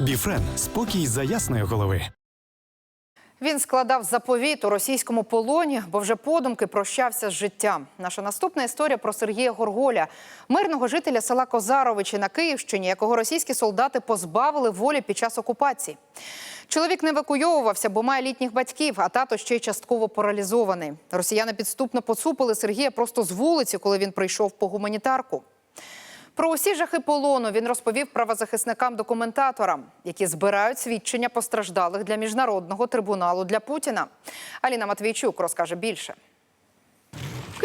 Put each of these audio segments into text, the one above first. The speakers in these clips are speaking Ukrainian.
Біфрен спокій за ясної голови. Він складав заповіт у російському полоні, бо вже подумки прощався з життям. Наша наступна історія про Сергія Горголя, мирного жителя села Козаровичі на Київщині, якого російські солдати позбавили волі під час окупації. Чоловік не евакуйовувався, бо має літніх батьків, а тато ще й частково паралізований. Росіяни підступно поцупили Сергія просто з вулиці, коли він прийшов по гуманітарку. Про усі жахи полону він розповів правозахисникам-документаторам, які збирають свідчення постраждалих для міжнародного трибуналу для Путіна. Аліна Матвійчук розкаже більше.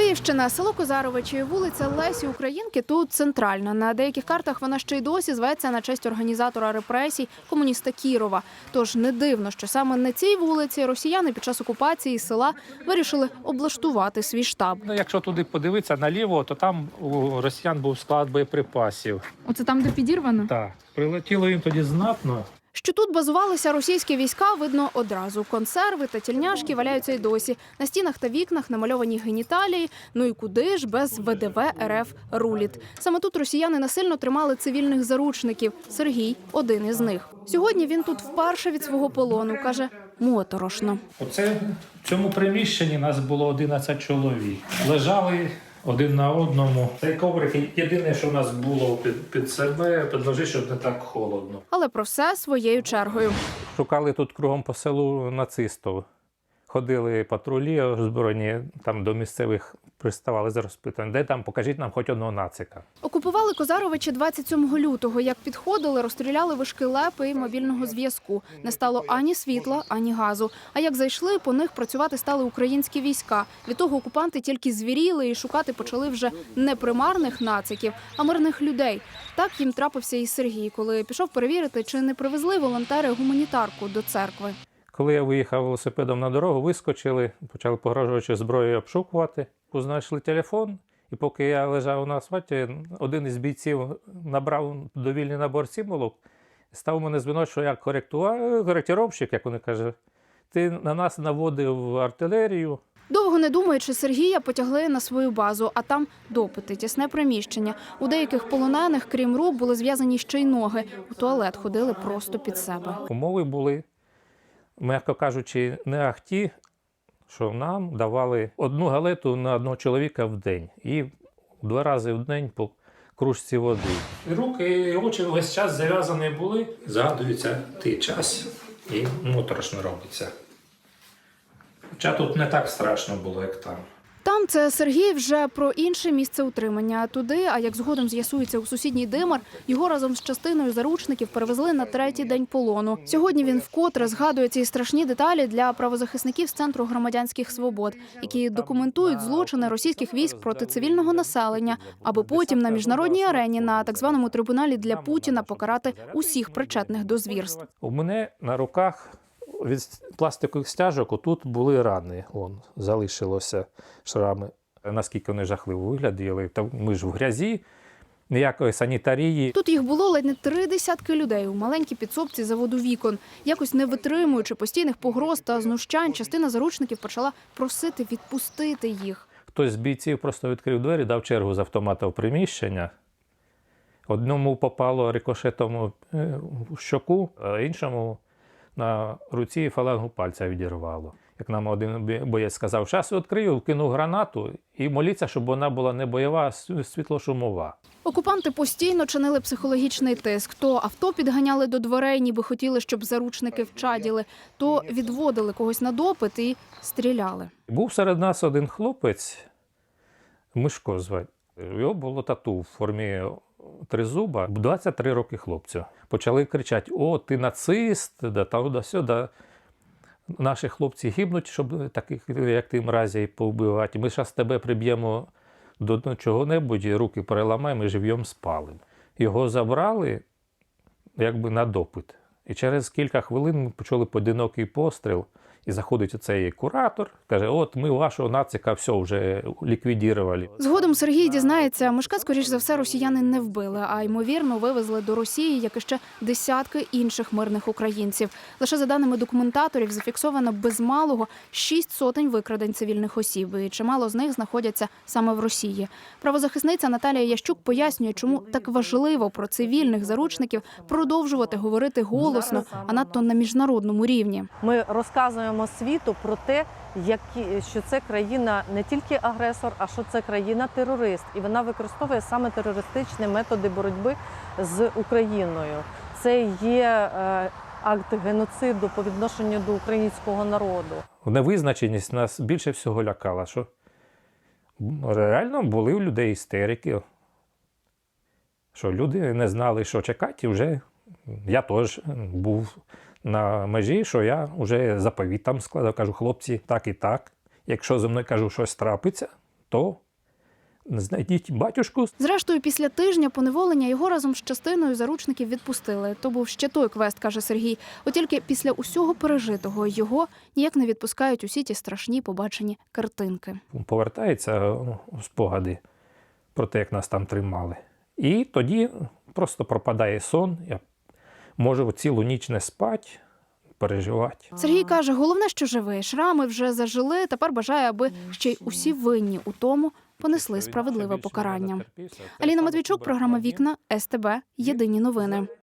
Київщина, село Козаровичі, вулиця Лесі Українки тут центральна. На деяких картах вона ще й досі зветься на честь організатора репресій комуніста Кірова. Тож не дивно, що саме на цій вулиці росіяни під час окупації села вирішили облаштувати свій штаб. Ну, якщо туди подивитися наліво, то там у росіян був склад боєприпасів. Оце там, де підірвано. Так, прилетіло їм тоді знатно. Що тут базувалися російські війська, видно одразу. Консерви та тільняшки валяються й досі. На стінах та вікнах намальовані геніталії. Ну і куди ж без ВДВ РФ руліт. Саме тут росіяни насильно тримали цивільних заручників. Сергій один із них. Сьогодні він тут вперше від свого полону. каже моторошно. Оце в цьому приміщенні нас було 11 чоловік. Лежали один на одному. Цей коврик єдине, що в нас було під, під себе, підложи, щоб не так холодно. Але про все своєю чергою. Шукали тут кругом по селу нацистів. Ходили патрулі озброєні, там до місцевих приставали за розпитання. Де там, покажіть нам хоч одного нацика. Окупували Козаровичі 27 лютого. Як підходили, розстріляли вишки лепи і мобільного зв'язку. Не стало ані світла, ані газу. А як зайшли, по них працювати стали українські війська. Від того окупанти тільки звіріли і шукати почали вже не примарних нациків, а мирних людей. Так їм трапився і Сергій, коли пішов перевірити, чи не привезли волонтери гуманітарку до церкви. Коли я виїхав велосипедом на дорогу, вискочили, почали погрожуючи зброєю обшукувати. Знайшли телефон, і поки я лежав на асфальті, один із бійців набрав довільний набор символок, став мене звинувачувати, що я як вони кажуть. Ти на нас наводив артилерію. Довго не думаючи, Сергія потягли на свою базу, а там допити, тісне приміщення. У деяких полонених, крім рук, були зв'язані ще й ноги. У туалет ходили просто під себе. Умови були, м'яко кажучи, не ахті, що нам давали одну галету на одного чоловіка в день і два рази в день по кружці води. Руки і очі весь час зав'язані були. Згадується той час і моторошно робиться. Хоча тут не так страшно було, як там. Там це Сергій вже про інше місце утримання. Туди, а як згодом з'ясується у сусідній Димар, його разом з частиною заручників перевезли на третій день полону. Сьогодні він вкотре згадує ці страшні деталі для правозахисників з центру громадянських свобод, які документують злочини російських військ проти цивільного населення, аби потім на міжнародній арені на так званому трибуналі для Путіна покарати усіх причетних до звірств. У мене на руках від пластикових стяжок отут були рани. Вон, залишилося шрами. Наскільки вони жахливо виглядали. Та ми ж в грязі, ніякої санітарії. Тут їх було ледь не три десятки людей у маленькій підсобці заводу вікон. Якось не витримуючи постійних погроз та знущань, частина заручників почала просити відпустити їх. Хтось з бійців просто відкрив двері, дав чергу з автомата в приміщення. Одному попало рикошетом е, в щоку, а іншому на руці фалангу пальця відірвало. Як нам один боєць сказав, зараз відкрию, кинув гранату і моліться, щоб вона була не бойова, а світлошумова. Окупанти постійно чинили психологічний тиск. То авто підганяли до дверей, ніби хотіли, щоб заручники вчаділи, то відводили когось на допит і стріляли. Був серед нас один хлопець, Мишко звати. Його було тату в формі тризуба. 23 роки хлопцю. Почали кричати: О, ти нацист, да та да сюди. Наші хлопці гибнуть, щоб таких, як ти мразі, повбивати. Ми зараз тебе приб'ємо до чого-небудь, руки переламаємо і живьом спалимо. Його забрали якби на допит. І через кілька хвилин ми почули поодинокий постріл, І заходить оцей куратор, каже: От ми вашого нацика все вже ліквідували. Згодом Сергій дізнається, Мишка, скоріш за все, росіяни не вбили, а ймовірно вивезли до Росії, як і ще десятки інших мирних українців. Лише за даними документаторів, зафіксовано без малого шість сотень викрадень цивільних осіб, і чимало з них знаходяться саме в Росії. Правозахисниця Наталія Ящук пояснює, чому так важливо про цивільних заручників продовжувати говорити голосно, а надто на міжнародному рівні. Ми розказуємо світу про те, які, що це країна не тільки агресор, а що це країна-терорист, і вона використовує саме терористичні методи боротьби з Україною. Це є е, акт геноциду по відношенню до українського народу. Невизначеність нас більше всього лякала, що реально були у людей істерики, що люди не знали, що чекати, і вже я теж був на межі, що я вже заповіт там складав, кажу, хлопці, так і так. Якщо зі мною кажу, щось трапиться, то знайдіть батюшку. Зрештою, після тижня поневолення його разом з частиною заручників відпустили. То був ще той квест, каже Сергій. От тільки після усього пережитого його ніяк не відпускають усі ті страшні побачені картинки. повертаються ну, спогади про те, як нас там тримали. І тоді просто пропадає сон. Я можу цілу ніч не спати, переживати. Сергій каже, головне, що живий. Шрами вже зажили. Тепер бажає, аби ще й усі винні у тому понесли справедливе покарання. Аліна Матвійчук, програма Вікна СТБ. Єдині новини.